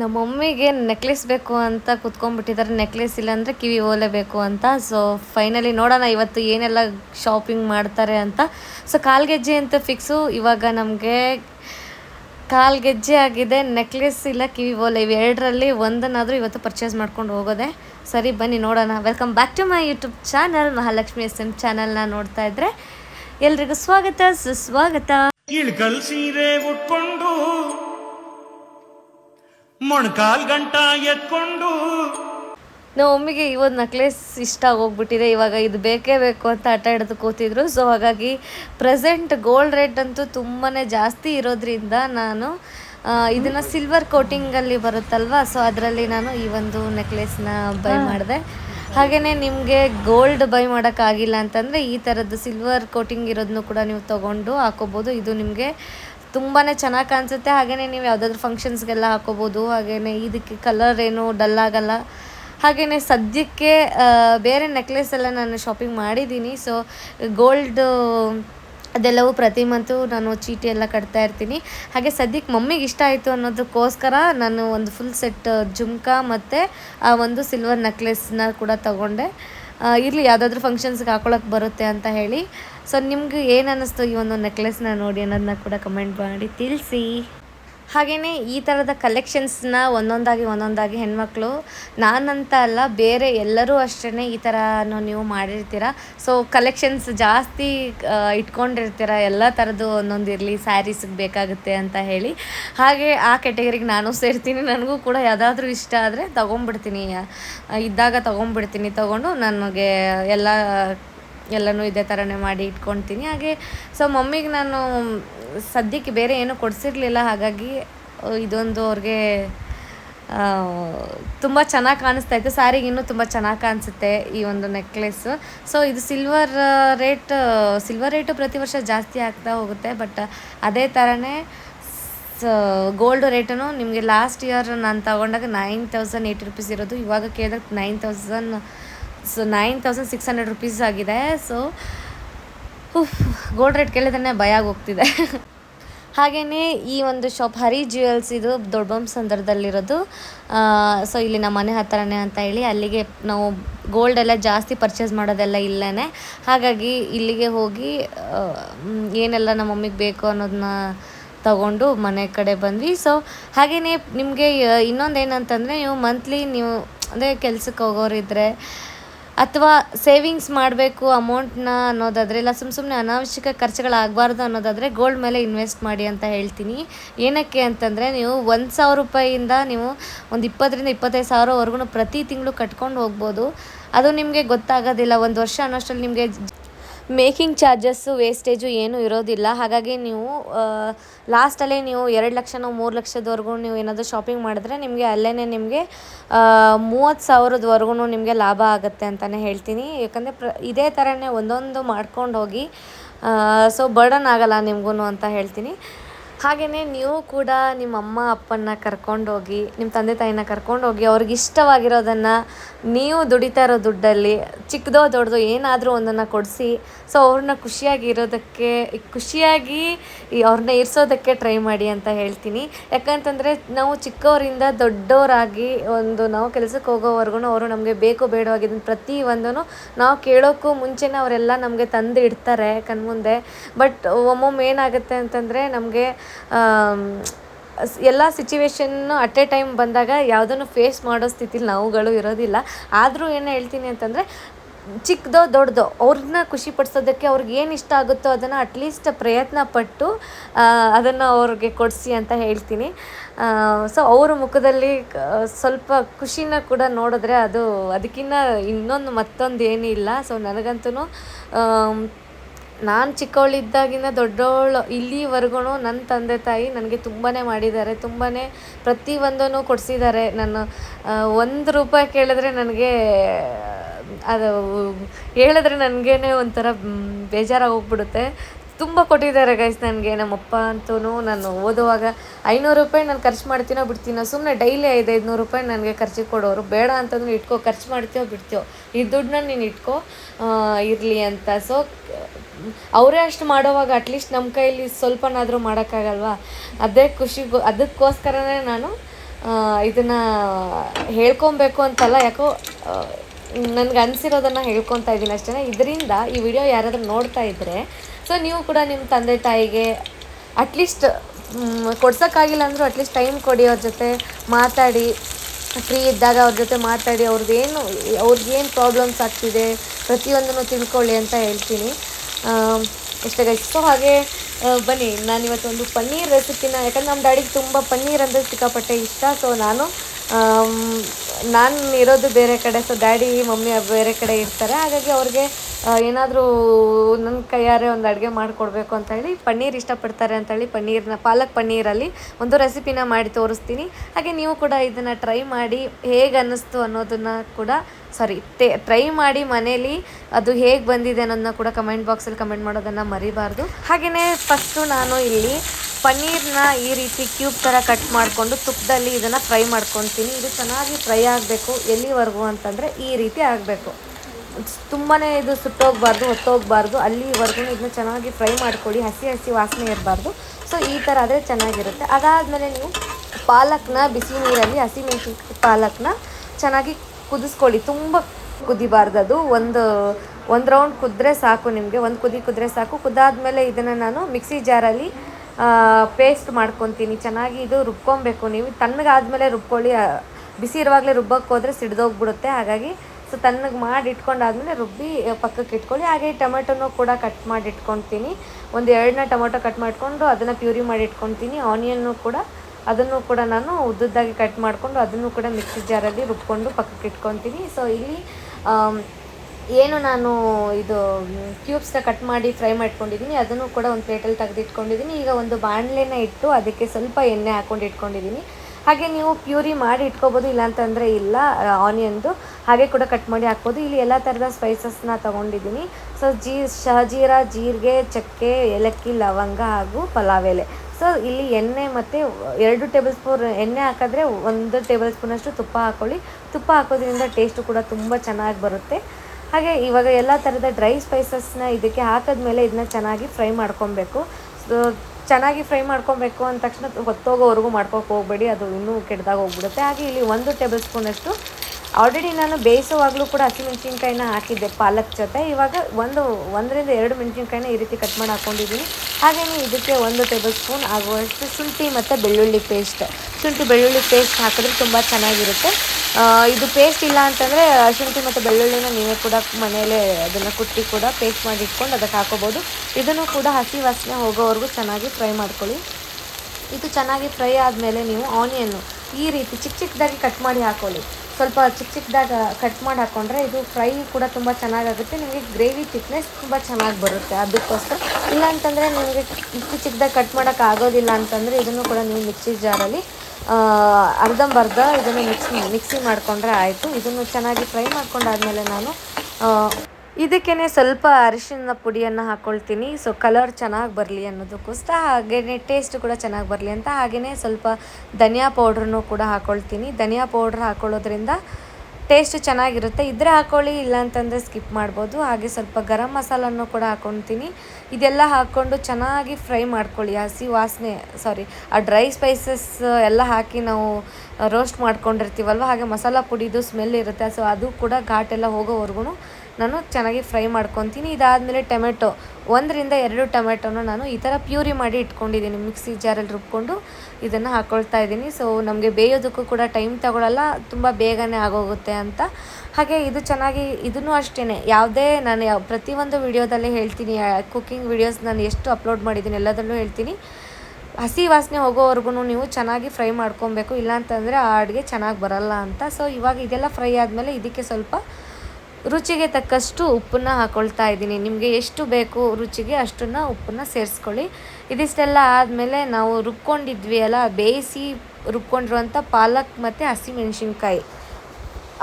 ನಮ್ಮ ಮಮ್ಮಿಗೆ ನೆಕ್ಲೆಸ್ ಬೇಕು ಅಂತ ಕುತ್ಕೊಂಡ್ಬಿಟ್ಟಿದ್ದಾರೆ. ನೆಕ್ಲೆಸ್ ಇಲ್ಲಾಂದರೆ ಕಿವಿ ಓಲೆ ಬೇಕು ಅಂತ. ಸೊ ಫೈನಲಿ ನೋಡೋಣ ಇವತ್ತು ಏನೆಲ್ಲ ಶಾಪಿಂಗ್ ಮಾಡ್ತಾರೆ ಅಂತ. ಸೊ ಕಾಲ್ಗೆಜ್ಜೆ ಅಂತ ಫಿಕ್ಸು ಇವಾಗ ನಮಗೆ ಕಾಲ್ಗೆಜ್ಜೆ ಆಗಿದೆ. ನೆಕ್ಲೆಸ್ ಇಲ್ಲ, ಕಿವಿ ಓಲೆ ಇವೆರಡರಲ್ಲಿ ಒಂದನ್ನಾದರೂ ಇವತ್ತು ಪರ್ಚೇಸ್ ಮಾಡ್ಕೊಂಡು ಹೋಗೋದೆ. ಸರಿ, ಬನ್ನಿ ನೋಡೋಣ. Welcome back to my YouTube channel Mahalakshmi S M ಚಾನಲ್ನ ನೋಡ್ತಾ ಇದ್ರೆ ಎಲ್ರಿಗೂ ಸ್ವಾಗತ, ಸುಸ್ವಾಗತ. ಇಳ್ಕಲ್ ಸೀರೆ ಉಟ್ಕೊಂಡು ಮೊಣಕಾಲ್ ಗಂಟ ಎತ್ಕೊಂಡು. ನಮ್ಮ ಈ ಒಂದು ನೆಕ್ಲೇಸ್ ಇಷ್ಟ ಆಗೋಗ್ಬಿಟ್ಟಿದೆ. ಇವಾಗ ಇದು ಬೇಕೇ ಬೇಕು ಅಂತ ಆಟ ಹಿಡಿದು ಕೂತಿದ್ರು. ಸೊ ಹಾಗಾಗಿ ಪ್ರೆಸೆಂಟ್ ಗೋಲ್ಡ್ ರೇಟ್ ಅಂತೂ ತುಂಬಾ ಜಾಸ್ತಿ ಇರೋದ್ರಿಂದ ನಾನು ಇದನ್ನು ಇದನ್ನ ಸಿಲ್ವರ್ ಕೋಟಿಂಗಲ್ಲಿ ಬರುತ್ತಲ್ವಾ? ಸೊ ಅದರಲ್ಲಿ ನಾನು ಈ ಒಂದು ನೆಕ್ಲೆಸ್ನ ಬೈ ಮಾಡಿದೆ. ಹಾಗೆಯೇ ನಿಮಗೆ ಗೋಲ್ಡ್ ಬೈ ಮಾಡೋಕ್ಕಾಗಿಲ್ಲ ಅಂತಂದರೆ ಈ ಥರದ್ದು ಸಿಲ್ವರ್ ಕೋಟಿಂಗ್ ಇರೋದನ್ನು ಕೂಡ ನೀವು ತೊಗೊಂಡು ಹಾಕೋಬೋದು. ಇದು ನಿಮಗೆ ತುಂಬಾ ಚೆನ್ನಾಗಿ ಕಾಣಿಸುತ್ತೆ. ಹಾಗೆಯೇ ನೀವು ಯಾವುದಾದ್ರೂ ಫಂಕ್ಷನ್ಸ್ಗೆಲ್ಲ ಹಾಕೋಬೋದು ಹಾಗೆಯೇ ಇದಕ್ಕೆ ಕಲರ್ ಏನು ಡಲ್ ಆಗಲ್ಲ. ಹಾಗೆಯೇ ಸದ್ಯಕ್ಕೆ ಬೇರೆ ನೆಕ್ಲೆಸ್ ಎಲ್ಲ ನಾನು ಶಾಪಿಂಗ್ ಮಾಡಿದ್ದೀನಿ. ಸೊ ಗೋಲ್ಡ್ ಅದೆಲ್ಲವೂ ಪ್ರತಿ ಮಂತು ನಾನು ಚೀಟಿ ಎಲ್ಲ ಕಟ್ತಾ ಇರ್ತೀನಿ. ಹಾಗೆ ಸದ್ಯಕ್ಕೆ ಮಮ್ಮಿಗೆ ಇಷ್ಟ ಆಯಿತು ಅನ್ನೋದಕ್ಕೋಸ್ಕರ ನಾನು ಒಂದು ಫುಲ್ ಸೆಟ್ ಜುಮ್ಕಾ ಮತ್ತು, ಆ, ಒಂದು ಸಿಲ್ವರ್ ನೆಕ್ಲೆಸ್ನ ಕೂಡ ತಗೊಂಡೆ. ಇರಲಿ, ಯಾವುದಾದ್ರೂ ಫಂಕ್ಷನ್ಸ್ಗೆ ಹಾಕೊಳಕ್ಕೆ ಬರುತ್ತೆ ಅಂತ ಹೇಳಿ. ಸೊ ನಿಮ್ಗೆ ಏನು ಅನ್ನಿಸ್ತು ಈ ಒಂದು ನೆಕ್ಲೆಸ್ನ ನೋಡಿ ಅನ್ನೋದನ್ನ ಕೂಡ ಕಮೆಂಟ್ ಮಾಡಿ ತಿಳಿಸಿ. ಹಾಗೆಯೇ ಈ ಥರದ ಕಲೆಕ್ಷನ್ಸ್ನ ಒಂದೊಂದಾಗಿ ಒಂದೊಂದಾಗಿ ಹೆಣ್ಮಕ್ಳು, ನಾನಂತ ಅಲ್ಲ, ಬೇರೆ ಎಲ್ಲರೂ ಅಷ್ಟೇ ಈ ಥರ ನೀವು ಮಾಡಿರ್ತೀರ? ಸೊ ಕಲೆಕ್ಷನ್ಸ್ ಜಾಸ್ತಿ ಇಟ್ಕೊಂಡಿರ್ತೀರ? ಎಲ್ಲ ಥರದ್ದು ಒಂದೊಂದು ಇರಲಿ ಸ್ಯಾರೀಸ್ಗೆ ಬೇಕಾಗುತ್ತೆ ಅಂತ ಹೇಳಿ. ಹಾಗೆ ಆ ಕೆಟಗರಿಗೆ ನಾನು ಸೇರ್ತೀನಿ. ನನಗೂ ಕೂಡ ಯಾವುದಾದ್ರೂ ಇಷ್ಟ ಆದರೆ ತೊಗೊಂಬಿಡ್ತೀನಿ. ಇದ್ದಾಗ ತೊಗೊಂಬಿಡ್ತೀನಿ. ತೊಗೊಂಡು ನನಗೆ ಎಲ್ಲ ಎಲ್ಲನೂ ಇದೇ ಥರನೇ ಮಾಡಿ ಇಟ್ಕೊತೀನಿ ಹಾಗೆ ಸೊ ಮಮ್ಮಿಗೆ ನಾನು ಸದ್ಯಕ್ಕೆ ಬೇರೆ ಏನೂ ಕೊಡಿಸಿರ್ಲಿಲ್ಲ. ಹಾಗಾಗಿ ಇದೊಂದು ಅವ್ರಿಗೆ ತುಂಬ ಚೆನ್ನಾಗಿ ಕಾಣಿಸ್ತಾ ಇತ್ತು. ಸ್ಯಾರಿಗೆ ಇನ್ನೂ ತುಂಬ ಚೆನ್ನಾಗಿ ಕಾಣಿಸುತ್ತೆ ಈ ಒಂದು ನೆಕ್ಲೆಸ್ಸು ಸೊ ಇದು ಸಿಲ್ವರ್ ರೇಟ್ ಸಿಲ್ವರ್ ರೇಟು ಪ್ರತಿ ವರ್ಷ ಜಾಸ್ತಿ ಆಗ್ತಾ ಹೋಗುತ್ತೆ. ಬಟ್ ಅದೇ ಥರನೇ ಗೋಲ್ಡ್ ರೇಟನು ನಿಮಗೆ ಲಾಸ್ಟ್ ಇಯರ್ ನಾನು ತಗೊಂಡಾಗ ನೈನ್ ತೌಸಂಡ್ ಏಯ್ಟಿ ರುಪೀಸ್ ಇರೋದು. ಇವಾಗ ಕೇಳಿದ್ರೆ nine thousand so nine thousand six hundred rupees ಆಗಿದೆ. ಸೊ ಗೋಲ್ಡ್ ರೇಟ್ ಕೇಳಿದ್ರೆ ಭಯ ಆಗೋಗ್ತಿದೆ. ಹಾಗೆಯೇ ಈ ಒಂದು ಶಾಪ್ ಹರಿ ಜ್ಯುವೆಲ್ಸ್ ಇದು ದೊಡ್ಡಬೊಮ್ಮಸಂದ್ರದಲ್ಲಿರೋದು ಸೊ ಇಲ್ಲಿ ನಮ್ಮ ಮನೆ ಹತ್ತಿರನೇ ಅಂತ ಹೇಳಿ ಅಲ್ಲಿಗೆ ನಾವು ಗೋಲ್ಡ್ ಎಲ್ಲ ಜಾಸ್ತಿ ಪರ್ಚೇಸ್ ಮಾಡೋದೆಲ್ಲ ಇಲ್ಲೇ ಹಾಗಾಗಿ ಇಲ್ಲಿಗೆ ಹೋಗಿ ಏನೆಲ್ಲ ನಮ್ಮ ಮಮ್ಮಿಗೆ ಬೇಕು ಅನ್ನೋದನ್ನ ತಗೊಂಡು ಮನೆ ಕಡೆ ಬಂದ್ವಿ. ಸೊ ಹಾಗೆಯೇ ನಿಮಗೆ ಇನ್ನೊಂದು ಏನಂತಂದರೆ ನೀವು ಮಂತ್ಲಿ ನೀವು, ಅಂದರೆ ಕೆಲ್ಸಕ್ಕೆ ಹೋಗೋರಿದ್ರೆ ಅಥವಾ ಸೇವಿಂಗ್ಸ್ ಮಾಡಬೇಕು ಅಮೌಂಟ್ನ ಅನ್ನೋದಾದರೆ, ಇಲ್ಲ ಸುಮ್ಮ ಸುಮ್ಮನೆ ಅನಾವಶ್ಯಕ ಖರ್ಚುಗಳಾಗಬಾರ್ದು ಅನ್ನೋದಾದರೆ ಗೋಲ್ಡ್ ಮೇಲೆ ಇನ್ವೆಸ್ಟ್ ಮಾಡಿ ಅಂತ ಹೇಳ್ತೀನಿ. ಏನಕ್ಕೆ ಅಂತಂದರೆ, ನೀವು ಒಂದು ಸಾವಿರ ರೂಪಾಯಿಯಿಂದ ನೀವು ಒಂದು ಇಪ್ಪತ್ತರಿಂದ ಇಪ್ಪತ್ತೈದು ಸಾವಿರವರೆಗೂ ಪ್ರತಿ ತಿಂಗಳು ಕಟ್ಕೊಂಡು ಹೋಗ್ಬೋದು. ಅದು ನಿಮಗೆ ಗೊತ್ತಾಗೋದಿಲ್ಲ, ಒಂದು ವರ್ಷ ಅನ್ನೋಷ್ಟರಲ್ಲಿ ನಿಮಗೆ ಮೇಕಿಂಗ್ ಚಾರ್ಜಸ್ಸು ವೇಸ್ಟೇಜು ಏನೂ ಇರೋದಿಲ್ಲ. ಹಾಗಾಗಿ ನೀವು ಲಾಸ್ಟಲ್ಲೇ ನೀವು ಎರಡು ಲಕ್ಷನೋ ಮೂರು ಲಕ್ಷದವರೆಗೂ ನೀವು ಏನಾದರೂ ಶಾಪಿಂಗ್ ಮಾಡಿದ್ರೆ ನಿಮಗೆ ಅಲ್ಲೇ ನಿಮಗೆ ಮೂವತ್ತು ಸಾವಿರದವರೆಗೂ ನಿಮಗೆ ಲಾಭ ಆಗುತ್ತೆ ಅಂತಲೇ ಹೇಳ್ತೀನಿ. ಯಾಕಂದರೆ ಪ್ರ, ಇದೇ ಥರನೇ ಒಂದೊಂದು ಮಾಡ್ಕೊಂಡು ಹೋಗಿ ಸೊ ಬರ್ಡನ್ ಆಗಲ್ಲ ನಿಮಗೂ ಅಂತ ಹೇಳ್ತೀನಿ. ಹಾಗೆಯೇ ನೀವು ಕೂಡ ನಿಮ್ಮ ಅಮ್ಮ ಅಪ್ಪನ್ನ ಕರ್ಕೊಂಡೋಗಿ, ನಿಮ್ಮ ತಂದೆ ತಾಯಿನ ಕರ್ಕೊಂಡೋಗಿ ಅವ್ರಿಗೆ ಇಷ್ಟವಾಗಿರೋದನ್ನು ನೀವು ದುಡಿತಾ ಇರೋ ದುಡ್ಡಲ್ಲಿ, ಚಿಕ್ಕದೋ ದೊಡ್ಡದೋ ಏನಾದರೂ ಒಂದನ್ನು ಕೊಡಿಸಿ ಸೊ ಅವ್ರನ್ನ ಖುಷಿಯಾಗಿ ಇರೋದಕ್ಕೆ, ಖುಷಿಯಾಗಿ ಅವ್ರನ್ನ ಇರಿಸೋದಕ್ಕೆ ಟ್ರೈ ಮಾಡಿ ಅಂತ ಹೇಳ್ತೀನಿ. ಯಾಕಂತಂದರೆ ನಾವು ಚಿಕ್ಕವರಿಂದ ದೊಡ್ಡವರಾಗಿ ಒಂದು ನಾವು ಕೆಲಸಕ್ಕೆ ಹೋಗೋವರೆಗೂ ಅವರು ನಮಗೆ ಬೇಕು ಬೇಡವಾಗಿದ್ದ ಪ್ರತಿ ಒಂದೂ ನಾವು ಕೇಳೋಕ್ಕೂ ಮುಂಚೆನೇ ಅವರೆಲ್ಲ ನಮಗೆ ತಂದು ಇಡ್ತಾರೆ ಕಣ್ಮುಂದೆ. ಬಟ್ ಒಮ್ಮೊಮ್ಮೆ ಏನಾಗುತ್ತೆ ಅಂತಂದರೆ ನಮಗೆ ಎಲ್ಲ ಸಿಚುವೇಶನ್ನು ಅಟ್ ಎ ಟೈಮ್ ಬಂದಾಗ ಯಾವುದನ್ನು ಫೇಸ್ ಮಾಡೋ ಸ್ಥಿತಿಲಿ ನಾವುಗಳು ಇರೋದಿಲ್ಲ. ಆದರೂ ಏನು ಹೇಳ್ತೀನಿ ಅಂತಂದರೆ ಚಿಕ್ಕದೋ ದೊಡ್ಡದೋ ಅವ್ರನ್ನ ಖುಷಿ ಪಡಿಸೋದಕ್ಕೆ ಅವ್ರಿಗೆ ಏನು ಇಷ್ಟ ಆಗುತ್ತೋ ಅದನ್ನು ಅಟ್ಲೀಸ್ಟ್ ಪ್ರಯತ್ನ ಪಟ್ಟು ಅದನ್ನು ಅವ್ರಿಗೆ ಕೊಡಿಸಿ ಅಂತ ಹೇಳ್ತೀನಿ. ಸೊ ಅವ್ರ ಮುಖದಲ್ಲಿ ಸ್ವಲ್ಪ ಖುಷಿನ ಕೂಡ ನೋಡಿದ್ರೆ ಅದು ಅದಕ್ಕಿಂತ ಇನ್ನೊಂದು ಮತ್ತೊಂದು ಏನೂ ಇಲ್ಲ ಸೊ ನನಗಂತೂ ನಾನು ಚಿಕ್ಕವಳಿದ್ದಾಗಿಂದ ದೊಡ್ಡವಳು ಇಲ್ಲಿವರೆಗೂ ನನ್ನ ತಂದೆ ತಾಯಿ ನನಗೆ ತುಂಬಾ ಮಾಡಿದ್ದಾರೆ ತುಂಬಾ ಪ್ರತಿಯೊಂದನ್ನು ಕೊಡಿಸಿದ್ದಾರೆ. ನಾನು ಒಂದು ರೂಪಾಯಿ ಕೇಳಿದ್ರೆ ನನಗೆ, ಅದು, ಹೇಳಿದ್ರೆ ನನಗೇ ಒಂಥರ ಬೇಜಾರಾಗಿ ಹೋಗ್ಬಿಡುತ್ತೆ. ತುಂಬ ಕೊಟ್ಟಿದ್ದಾರೆ ಗೈಸ್ ನನಗೆ. ನಮ್ಮಪ್ಪ ಅಂತೂ ನಾನು ಓದುವಾಗ ಐನೂರು ರೂಪಾಯಿ ನಾನು ಖರ್ಚು ಮಾಡ್ತೀನೋ ಬಿಡ್ತೀನೋ ಸುಮ್ಮನೆ ಡೈಲಿ ಐದು ಐದುನೂರು ರೂಪಾಯಿ ನನಗೆ ಖರ್ಚಿಗೆ ಕೊಡೋರು. ಬೇಡ ಅಂತಂದ್ರೆ ಇಟ್ಕೋ, ಖರ್ಚು ಮಾಡ್ತೀಯೋ ಬಿಡ್ತೀಯೋ. ಈ ದುಡ್ಡನ್ನ ನೀನು ಇಟ್ಕೋ ಇರಲಿ ಅಂತ. ಸೊ ಅವರೇ ಅಷ್ಟು ಮಾಡೋವಾಗ ಅಟ್ಲೀಸ್ಟ್ ನಮ್ಮ ಕೈಯಲ್ಲಿ ಸ್ವಲ್ಪನಾದರೂ ಮಾಡೋಕ್ಕಾಗಲ್ವಾ? ಅದೇ ಖುಷಿಗೋ ಅದಕ್ಕೋಸ್ಕರನೇ ನಾನು ಇದನ್ನು ಹೇಳ್ಕೊಬೇಕು ಅಂತಲ್ಲ ಯಾಕೋ ನನಗೆ ಅನಿಸಿರೋದನ್ನು ಹೇಳ್ಕೊತಾ ಇದ್ದೀನಿ ಅಷ್ಟೇ ಇದರಿಂದ ಈ ವಿಡಿಯೋ ಯಾರಾದರೂ ನೋಡ್ತಾ ಇದ್ದರೆ ಸೊ ನೀವು ಕೂಡ ನಿಮ್ಮ ತಂದೆ ತಾಯಿಗೆ ಅಟ್ಲೀಸ್ಟ್ ಕೊಡ್ಸೋಕ್ಕಾಗಿಲ್ಲ ಅಂದರೂ ಅಟ್ಲೀಸ್ಟ್ ಟೈಮ್ ಕೊಡಿ ಅವ್ರ ಜೊತೆ ಮಾತಾಡಿ. ಫ್ರೀ ಇದ್ದಾಗ ಅವ್ರ ಜೊತೆ ಮಾತಾಡಿ ಅವ್ರದ್ದೇನು ಅವ್ರಿಗೇನು ಪ್ರಾಬ್ಲಮ್ಸ್ ಆಗ್ತಿದೆ, ಪ್ರತಿಯೊಂದನ್ನು ತಿಳ್ಕೊಳ್ಳಿ ಅಂತ ಹೇಳ್ತೀನಿ. ಇಷ್ಟ ಸೊ ಹಾಗೆ ಬನ್ನಿ ನಾನು ಇವತ್ತೊಂದು ಪನ್ನೀರ್ ರೆಸಿಪಿನ ಯಾಕಂದ್ರೆ ನಮ್ಮ ಡ್ಯಾಡಿಗೆ ತುಂಬ ಪನ್ನೀರ್ ಅಂದರೆ ಸಿಕ್ಕಾಪಟ್ಟೆ ಇಷ್ಟ ಸೊ ನಾನು ನಾನು ಇರೋದು ಬೇರೆ ಕಡೆ ಸೊ ಡ್ಯಾಡಿ, ಮಮ್ಮಿ ಬೇರೆ ಕಡೆ ಇರ್ತಾರೆ. ಹಾಗಾಗಿ ಅವ್ರಿಗೆ ಏನಾದರೂ ನನ್ನ ಕೈಯಾರೆ ಒಂದು ಅಡುಗೆ ಮಾಡಿಕೊಡ್ಬೇಕು ಅಂತ ಹೇಳಿ, ಪನ್ನೀರ್ ಇಷ್ಟಪಡ್ತಾರೆ ಅಂತ ಹೇಳಿ ಪನ್ನೀರ್ನ, ಪಾಲಕ್ ಪನ್ನೀರಲ್ಲಿ ಒಂದು ರೆಸಿಪಿನ ಮಾಡಿ ತೋರಿಸ್ತೀನಿ. ಹಾಗೆ ನೀವು ಕೂಡ ಇದನ್ನು ಟ್ರೈ ಮಾಡಿ, ಹೇಗೆ ಅನ್ನಿಸ್ತು ಅನ್ನೋದನ್ನು ಕೂಡ ಸಾರಿ ಟ್ರೈ ಮಾಡಿ ಮನೇಲಿ ಅದು ಹೇಗೆ ಬಂದಿದೆ ಅನ್ನೋದನ್ನ ಕೂಡ ಕಮೆಂಟ್ ಬಾಕ್ಸಲ್ಲಿ ಕಮೆಂಟ್ ಮಾಡೋದನ್ನು ಮರಿಬಾರ್ದು. ಹಾಗೆಯೇ ಫಸ್ಟು ನಾನು ಇಲ್ಲಿ ಪನ್ನೀರ್ನ ಈ ರೀತಿ ಕ್ಯೂಬ್ ಥರ ಕಟ್ ಮಾಡಿಕೊಂಡು ತುಪ್ಪದಲ್ಲಿ ಇದನ್ನು ಫ್ರೈ ಮಾಡ್ಕೊತೀನಿ. ಇದು ಚೆನ್ನಾಗಿ ಫ್ರೈ ಆಗಬೇಕು ಎಲ್ಲಿವರೆಗೂ ಅಂತಂದರೆ ಈ ರೀತಿ ಆಗಬೇಕು. ತುಂಬಾ ಇದು ಸುಟ್ಟೋಗ್ಬಾರ್ದು ಹೊತ್ತೋಗ್ಬಾರ್ದು ಅಲ್ಲಿವರೆಗೂ ಇದನ್ನ ಚೆನ್ನಾಗಿ ಫ್ರೈ ಮಾಡ್ಕೊಳ್ಳಿ. ಹಸಿ ಹಸಿ ವಾಸನೆ ಇರಬಾರ್ದು. ಸೊ, ಈ ಥರ ಆದರೆ ಚೆನ್ನಾಗಿರುತ್ತೆ. ಅದಾದಮೇಲೆ ನೀವು ಪಾಲಕ್ನ, ಬಿಸಿ ನೀರಲ್ಲಿ ಹಸಿ ಪಾಲಕ್ನ ಚೆನ್ನಾಗಿ ಕುದಿಸ್ಕೊಳ್ಳಿ. ತುಂಬ ಕುದಿಬಾರ್ದು ಅದು. ಒಂದು ಒಂದು ರೌಂಡ್ ಕುದ್ರೆ ಸಾಕು ನಿಮಗೆ. ಒಂದು ಕುದಿ ಕುದ್ರೆ ಸಾಕು. ಕುದಾದ ಮೇಲೆ ಇದನ್ನು ನಾನು ಮಿಕ್ಸಿ ಜಾರಲ್ಲಿ ಪೇಸ್ಟ್ ಮಾಡ್ಕೊತೀನಿ. ಚೆನ್ನಾಗಿ ಇದು ರುಬ್ಕೊಬೇಕು ನೀವು. ತಣ್ಣಗಾದ್ಮೇಲೆ ರುಬ್ಕೊಳ್ಳಿ. ಬಿಸಿ ಇರುವಾಗಲೇ ರುಬ್ಬಕ್ಕೆ ಹೋದರೆ ಸಿಡ್ದೋಗ್ಬಿಡುತ್ತೆ. ಹಾಗಾಗಿ ಸೊ, ತಣ್ಣಗೆ ಮಾಡಿ ಇಟ್ಕೊಂಡಾದ್ಮೇಲೆ ರುಬ್ಬಿ ಪಕ್ಕಕ್ಕೆ ಇಟ್ಕೊಳ್ಳಿ. ಹಾಗೆ ಟೊಮೆಟೊನೂ ಕೂಡ ಕಟ್ ಮಾಡಿ ಇಟ್ಕೊತೀನಿ ಒಂದು ಎರಡನ್ನ ಟೊಮೆಟೊ ಕಟ್ ಮಾಡಿಕೊಂಡು ಅದನ್ನು ಪ್ಯೂರಿ ಮಾಡಿ ಇಟ್ಕೊತೀನಿ ಆನಿಯನ್ನು ಕೂಡ, ಅದನ್ನು ಕೂಡ ನಾನು ಉದ್ದುದ್ದಾಗಿ ಕಟ್ ಮಾಡಿಕೊಂಡು ಅದನ್ನು ಕೂಡ ಮಿಕ್ಸಿ ಜಾರಲ್ಲಿ ರುಬ್ಕೊಂಡು ಪಕ್ಕಕ್ಕೆ ಇಟ್ಕೊತೀನಿ. ಸೊ, ಇಲ್ಲಿ ಏನು ನಾನು ಇದು ಕ್ಯೂಬ್ಸ್ನ ಕಟ್ ಮಾಡಿ ಫ್ರೈ ಮಾಡ್ಕೊಂಡಿದ್ದೀನಿ ಅದನ್ನು ಕೂಡ ಒಂದು ಪ್ಲೇಟಲ್ಲಿ ತೆಗೆದಿಟ್ಕೊಂಡಿದ್ದೀನಿ ಈಗ ಒಂದು ಬಾಣಲೆನ ಇಟ್ಟು ಅದಕ್ಕೆ ಸ್ವಲ್ಪ ಎಣ್ಣೆ ಹಾಕೊಂಡು ಇಟ್ಕೊಂಡಿದ್ದೀನಿ ಹಾಗೆ ನೀವು ಪ್ಯೂರಿ ಮಾಡಿ ಇಟ್ಕೋಬೋದು, ಇಲ್ಲಾಂತಂದರೆ ಇಲ್ಲ ಆನಿಯನ್ದು ಹಾಗೆ ಕೂಡ ಕಟ್ ಮಾಡಿ ಹಾಕ್ಬೋದು. ಇಲ್ಲಿ ಎಲ್ಲ ಥರದ ಸ್ಪೈಸಸ್ನ ತೊಗೊಂಡಿದ್ದೀನಿ ಸೊ ಜೀ ಶಹಜೀರ ಜೀರಿಗೆ, ಚಕ್ಕೆ, ಏಲಕ್ಕಿ, ಲವಂಗ ಹಾಗೂ ಪಲಾವ್ ಎಲೆ. ಸೊ ಇಲ್ಲಿ ಎಣ್ಣೆ ಮತ್ತು ಎರಡು ಟೇಬಲ್ ಸ್ಪೂನ್ ಎಣ್ಣೆ ಹಾಕಿದ್ರೆ ಒಂದು ಟೇಬಲ್ ಸ್ಪೂನಷ್ಟು ತುಪ್ಪ ಹಾಕ್ಕೊಳ್ಳಿ ತುಪ್ಪ ಹಾಕೋದ್ರಿಂದ ಟೇಸ್ಟು ಕೂಡ ತುಂಬ ಚೆನ್ನಾಗಿ ಬರುತ್ತೆ. ಹಾಗೆ ಇವಾಗ ಎಲ್ಲ ಥರದ ಡ್ರೈ ಸ್ಪೈಸಸ್ನ ಇದಕ್ಕೆ ಹಾಕಿದ್ಮೇಲೆ ಇದನ್ನ ಚೆನ್ನಾಗಿ ಫ್ರೈ ಮಾಡ್ಕೊಬೇಕು. ಸೊ ಚೆನ್ನಾಗಿ ಫ್ರೈ ಮಾಡ್ಕೊಬೇಕು ಅಂದ ತಕ್ಷಣ ಹೊತ್ತೋಗೋವರೆಗೂ ಮಾಡ್ಕೋಕೆ ಹೋಗಬೇಡಿ, ಅದು ಇನ್ನೂ ಕೆಟ್ಟದಾಗ ಹೋಗ್ಬಿಡುತ್ತೆ. ಹಾಗೆ ಇಲ್ಲಿ ಒಂದು ಟೇಬಲ್ ಸ್ಪೂನಷ್ಟು ಆಲ್ರೆಡಿ ನಾನು ಬೇಯಿಸುವಾಗಲೂ ಕೂಡ ಹಸಿಮೆಣ್ಸಿನ್ಕಾಯಿನ ಹಾಕಿದ್ದೆ ಪಾಲಕ್ ಜೊತೆ. ಇವಾಗ ಒಂದು ಒಂದರಿಂದ ಎರಡು ಮೆಣಸಿನ್ಕಾಯಿನ ಈ ರೀತಿ ಕಟ್ ಮಾಡಿ ಹಾಕ್ಕೊಂಡಿದ್ದೀನಿ ಹಾಗೆಯೇ ಇದಕ್ಕೆ ಒಂದು ಟೇಬಲ್ ಸ್ಪೂನ್ ಆಗುವಷ್ಟು ಶುಂಠಿ ಮತ್ತು ಬೆಳ್ಳುಳ್ಳಿ ಪೇಸ್ಟ್ ಶುಂಠಿ, ಬೆಳ್ಳುಳ್ಳಿ ಪೇಸ್ಟ್ ಹಾಕಿದ್ರೆ ತುಂಬ ಚೆನ್ನಾಗಿರುತ್ತೆ. ಇದು ಪೇಸ್ಟ್ ಇಲ್ಲ ಅಂತಂದರೆ ಶುಂಠಿ ಮತ್ತು ಬೆಳ್ಳುಳ್ಳಿನ ನೀವೇ ಕೂಡ ಮನೆಯಲ್ಲೇ ಅದನ್ನು ಕುಟ್ಟಿ ಕೂಡ ಪೇಸ್ಟ್ ಮಾಡಿ ಇಟ್ಕೊಂಡು ಅದಕ್ಕೆ ಹಾಕೋಬೋದು. ಇದನ್ನು ಕೂಡ ಹಸಿ ವಾಸನೆ ಹೋಗೋವರೆಗೂ ಚೆನ್ನಾಗಿ ಫ್ರೈ ಮಾಡ್ಕೊಳ್ಳಿ. ಇದು ಚೆನ್ನಾಗಿ ಫ್ರೈ ಆದಮೇಲೆ ನೀವು ಆನಿಯನ್ನು ಈ ರೀತಿ ಚಿಕ್ಕ ಚಿಕ್ಕದಾಗಿ ಕಟ್ ಮಾಡಿ ಹಾಕೊಳ್ಳಿ. ಸ್ವಲ್ಪ ಚಿಕ್ಕ ಚಿಕ್ಕದಾಗ ಕಟ್ ಮಾಡಿ ಹಾಕ್ಕೊಂಡ್ರೆ ಇದು ಫ್ರೈ ಕೂಡ ತುಂಬ ಚೆನ್ನಾಗಾಗುತ್ತೆ. ನಿಮಗೆ ಗ್ರೇವಿ ಥಿಕ್ನೆಸ್ ತುಂಬ ಚೆನ್ನಾಗಿ ಬರುತ್ತೆ ಅದಕ್ಕೋಸ್ಕರ. ಇಲ್ಲ ಅಂತಂದರೆ ನಿಮಗೆ ಚಿಕ್ಕ ಚಿಕ್ಕದಾಗ ಕಟ್ ಮಾಡೋಕ್ಕೆ ಆಗೋದಿಲ್ಲ ಅಂತಂದರೆ ಇದನ್ನು ಕೂಡ ನೀವು ಮಿಕ್ಸಿ ಜಾರಲ್ಲಿ ಅರ್ಧಂಬರ್ಧ ಇದನ್ನು ಮಿಕ್ಸಿ ಮಿಕ್ಸಿ ಮಾಡಿಕೊಂಡ್ರೆ ಆಯಿತು. ಇದನ್ನು ಚೆನ್ನಾಗಿ ಫ್ರೈ ಮಾಡ್ಕೊಂಡಾದ್ಮೇಲೆ ನಾನು ಆ, ಇದಕ್ಕೇನೆ ಸ್ವಲ್ಪ ಅರಿಶಿನ ಪುಡಿಯನ್ನು ಹಾಕ್ಕೊಳ್ತೀನಿ ಸೊ ಕಲರ್ ಚೆನ್ನಾಗಿ ಬರಲಿ ಅನ್ನೋದಕ್ಕೋಸ್ಕರ ಹಾಗೇ ಟೇಸ್ಟ್ ಕೂಡ ಚೆನ್ನಾಗಿ ಬರಲಿ ಅಂತ ಹಾಗೆಯೇ ಸ್ವಲ್ಪ ಧನಿಯಾ ಪೌಡ್ರನ್ನು ಕೂಡ ಹಾಕ್ಕೊಳ್ತೀನಿ ಧನಿಯಾ ಪೌಡ್ರ್ ಹಾಕ್ಕೊಳ್ಳೋದ್ರಿಂದ ಟೇಸ್ಟ್ ಚೆನ್ನಾಗಿರುತ್ತೆ. ಇದ್ರೆ ಹಾಕ್ಕೊಳ್ಳಿ ಇಲ್ಲ ಅಂತಂದರೆ ಸ್ಕಿಪ್ ಮಾಡ್ಬೋದು. ಹಾಗೆ ಸ್ವಲ್ಪ ಗರಂ ಮಸಾಲನ್ನು ಕೂಡ ಹಾಕ್ಕೊತೀನಿ ಇದೆಲ್ಲ ಹಾಕ್ಕೊಂಡು ಚೆನ್ನಾಗಿ ಫ್ರೈ ಮಾಡ್ಕೊಳ್ಳಿ. ಹಸಿ ವಾಸನೆ ಸಾರಿ ಆ ಡ್ರೈ ಸ್ಪೈಸಸ್ ಎಲ್ಲ ಹಾಕಿ ನಾವು ರೋಸ್ಟ್ ಮಾಡ್ಕೊಂಡಿರ್ತೀವಲ್ವ? ಹಾಗೆ ಮಸಾಲ ಪುಡಿದು ಸ್ಮೆಲ್ ಇರುತ್ತೆ. ಸೊ ಅದು ಕೂಡ ಘಾಟೆಲ್ಲ ಹೋಗೋವರೆಗೂ ನಾನು ಚೆನ್ನಾಗಿ ಫ್ರೈ ಮಾಡ್ಕೊತೀನಿ. ಇದಾದಮೇಲೆ ಟೊಮೆಟೊ, ಒಂದರಿಂದ ಎರಡು ಟೊಮೆಟೊನ ನಾನು ಈ ಥರ ಪ್ಯೂರಿ ಮಾಡಿ ಇಟ್ಕೊಂಡಿದ್ದೀನಿ. ಮಿಕ್ಸಿ ಜಾರಲ್ಲಿ ರುಬ್ಕೊಂಡು ಇದನ್ನು ಹಾಕ್ಕೊಳ್ತಾ ಇದ್ದೀನಿ. ಸೊ, ನಮಗೆ ಬೇಯೋದಕ್ಕೂ ಕೂಡ ಟೈಮ್ ತಗೊಳ್ಳಲ್ಲ ತುಂಬ ಬೇಗನೆ ಆಗೋಗುತ್ತೆ ಅಂತ. ಹಾಗೆ ಇದು ಚೆನ್ನಾಗಿ, ಇದನ್ನು ಅಷ್ಟೇ ಯಾವುದೇ ನಾನು ಯಾವ, ಪ್ರತಿಯೊಂದು ವಿಡಿಯೋದಲ್ಲೇ ಹೇಳ್ತೀನಿ. ಕುಕ್ಕಿಂಗ್ ವಿಡಿಯೋಸ್ ನಾನು ಎಷ್ಟು ಅಪ್ಲೋಡ್ ಮಾಡಿದ್ದೀನಿ ಎಲ್ಲದರಲ್ಲೂ ಹೇಳ್ತೀನಿ. ಹಸಿ ವಾಸನೆ ಹೋಗೋವರೆಗೂ ನೀವು ಚೆನ್ನಾಗಿ ಫ್ರೈ ಮಾಡ್ಕೊಬೇಕು. ಇಲ್ಲಾಂತಂದರೆ ಆ ಅಡುಗೆ ಚೆನ್ನಾಗಿ ಬರಲ್ಲ ಅಂತ. ಸೊ, ಇವಾಗ ಇದೆಲ್ಲ ಫ್ರೈ ಆದಮೇಲೆ ಇದಕ್ಕೆ ಸ್ವಲ್ಪ ರುಚಿಗೆ ತಕ್ಕಷ್ಟು ಉಪ್ಪನ್ನು ಹಾಕ್ಕೊಳ್ತಾ ಇದ್ದೀನಿ. ನಿಮಗೆ ಎಷ್ಟು ಬೇಕು ರುಚಿಗೆ ಅಷ್ಟನ್ನು ಉಪ್ಪನ್ನು ಸೇರಿಸ್ಕೊಳ್ಳಿ. ಇದಿಷ್ಟೆಲ್ಲ ಆದಮೇಲೆ ನಾವು ರುಬ್ಕೊಂಡಿದ್ವಿ ಅಲ್ಲ, ಬೇಯಿಸಿ ರುಬ್ಕೊಂಡಿರುವಂಥ ಪಾಲಕ್ ಮತ್ತು ಹಸಿಮೆಣ್ಸಿನ್ಕಾಯಿ.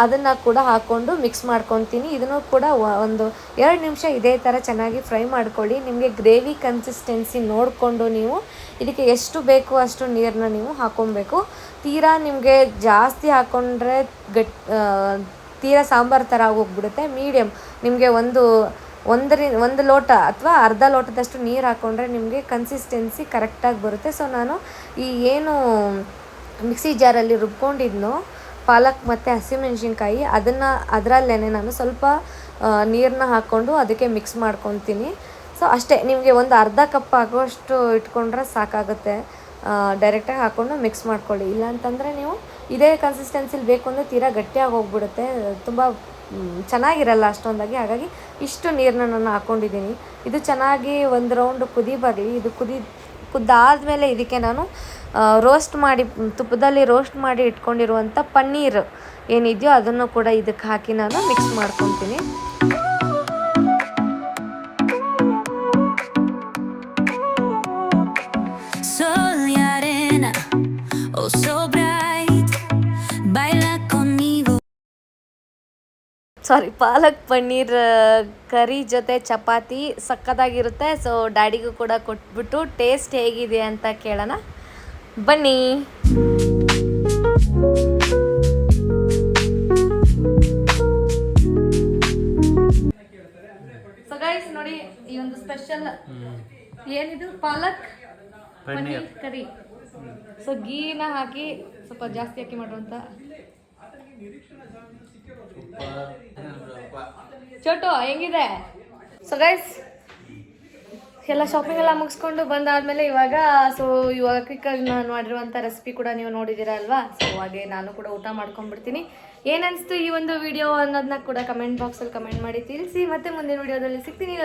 ಅದನ್ನು ಕೂಡ ಹಾಕ್ಕೊಂಡು ಮಿಕ್ಸ್ ಮಾಡ್ಕೊತೀನಿ ಇದನ್ನು ಕೂಡ ಒಂದು ಎರಡು ನಿಮಿಷ ಇದೇ ಥರ ಚೆನ್ನಾಗಿ ಫ್ರೈ ಮಾಡ್ಕೊಳ್ಳಿ. ನಿಮಗೆ ಗ್ರೇವಿ ಕನ್ಸಿಸ್ಟೆನ್ಸಿ ನೋಡಿಕೊಂಡು ನೀವು ಇದಕ್ಕೆ ಎಷ್ಟು ಬೇಕು ಅಷ್ಟು ನೀರನ್ನ ನೀವು ಹಾಕ್ಕೊಬೇಕು ತೀರಾ ನಿಮಗೆ ಜಾಸ್ತಿ ಹಾಕ್ಕೊಂಡ್ರೆ ಗಟ್ ತೀರಾ ಸಾಂಬಾರು ಥರ ಆಗೋಗ್ಬಿಡುತ್ತೆ. ಮೀಡಿಯಮ್ ನಿಮಗೆ ಒಂದು ಒಂದರಿ, ಒಂದು ಲೋಟ ಅಥವಾ ಅರ್ಧ ಲೋಟದಷ್ಟು ನೀರು ಹಾಕ್ಕೊಂಡ್ರೆ ನಿಮಗೆ ಕನ್ಸಿಸ್ಟೆನ್ಸಿ ಕರೆಕ್ಟಾಗಿ ಬರುತ್ತೆ. ಸೊ ನಾನು ಈ ಏನು ಮಿಕ್ಸಿ ಜಾರಲ್ಲಿ ರುಬ್ಕೊಂಡಿದ್ನೋ, ಪಾಲಕ್ ಮತ್ತು ಹಸಿಮೆಣ್ಸಿನ್ಕಾಯಿ ಅದನ್ನು ಅದರಲ್ಲೇ ನಾನು ಸ್ವಲ್ಪ ನೀರನ್ನ ಹಾಕ್ಕೊಂಡು ಅದಕ್ಕೆ ಮಿಕ್ಸ್ ಮಾಡ್ಕೊತೀನಿ. ಸೊ ಅಷ್ಟೇ. ನಿಮಗೆ ಒಂದು ಅರ್ಧ ಕಪ್ ಆಗೋಷ್ಟು ಇಟ್ಕೊಂಡ್ರೆ ಸಾಕಾಗುತ್ತೆ. ಡೈರೆಕ್ಟಾಗಿ ಹಾಕ್ಕೊಂಡು ಮಿಕ್ಸ್ ಮಾಡ್ಕೊಳ್ಳಿ. ಇಲ್ಲಾಂತಂದರೆ ನೀವು ಇದೇ ಕನ್ಸಿಸ್ಟೆನ್ಸಿಲಿ ಬೇಕು ಅಂದರೆ ತೀರಾ ಗಟ್ಟಿಯಾಗಿ ಹೋಗ್ಬಿಡುತ್ತೆ. ತುಂಬ ಚೆನ್ನಾಗಿರಲ್ಲ ಅಷ್ಟೊಂದಾಗಿ. ಹಾಗಾಗಿ ಇಷ್ಟು ನೀರನ್ನ ನಾನು ಹಾಕ್ಕೊಂಡಿದ್ದೀನಿ ಇದು ಚೆನ್ನಾಗಿ ಒಂದು ರೌಂಡ್ ಕುದಿ ಬರಲಿ. ಇದು ಕುದಿ, ಕುದ್ದಾದಮೇಲೆ ಇದಕ್ಕೆ ನಾನು ರೋಸ್ಟ್ ಮಾಡಿ, ತುಪ್ಪದಲ್ಲಿ ರೋಸ್ಟ್ ಮಾಡಿ ಇಟ್ಕೊಂಡಿರುವಂಥ ಪನ್ನೀರ್ ಏನಿದೆಯೋ ಅದನ್ನು ಕೂಡ ಇದಕ್ಕೆ ಹಾಕಿ ನಾನು ಮಿಕ್ಸ್ ಮಾಡ್ಕೊತೀನಿ ಸಾರಿ ಪಾಲಕ್ ಪನ್ನೀರ್ ಕರಿ ಜೊತೆ ಚಪಾತಿ ಸಕ್ಕತ್ತಾಗಿರುತ್ತೆ ಸೊ ಡ್ಯಾಡಿಗೂ ಕೂಡ ಕೊಟ್ಬಿಟ್ಟು ಟೇಸ್ಟ್ ಹೇಗಿದೆ ಅಂತ ಕೇಳೋಣ. ಬನ್ನಿ. ಸೊ ಗೈಸ್ ನೋಡಿ ಈ ಒಂದು ಸ್ಪೆಷಲ್ ಏನಿದು? ಪಾಲಕ್ ಪನ್ನೀರ್ ಕರಿ. ಸೊ ಗೀನ ಹಾಕಿ ಸ್ವಲ್ಪ ಜಾಸ್ತಿ ಹಾಕಿ ಮಾಡುವಂತ ಚೋಟು, ಹೆಂಗಿದೆ? ಸೊ ಗೈಸ್ ಎಲ್ಲ ಶಾಪಿಂಗ್ ಎಲ್ಲ ಮುಗಿಸ್ಕೊಂಡು ಬಂದಾದ್ಮೇಲೆ ಇವಾಗ ಸೊ ಇವಾಗ ಕ್ವಿಕ್ಕಾಗಿ ನಾನು ಮಾಡಿರುವಂಥ ರೆಸಿಪಿ ಕೂಡ ನೀವು ನೋಡಿದ್ದೀರಾ ಅಲ್ವಾ? ಸೊ ಹಾಗೆ ನಾನು ಕೂಡ ಊಟ ಮಾಡ್ಕೊಂಡ್ಬಿಡ್ತೀನಿ. ಏನನ್ನಿಸ್ತು ಈ ಒಂದು ವಿಡಿಯೋ ಅನ್ನೋದನ್ನ ಕೂಡ ಕಮೆಂಟ್ ಬಾಕ್ಸಲ್ಲಿ ಕಮೆಂಟ್ ಮಾಡಿ ತಿಳಿಸಿ, ಮತ್ತೆ ಮುಂದಿನ ವಿಡಿಯೋದಲ್ಲಿ ಸಿಗ್ತೀನಿ.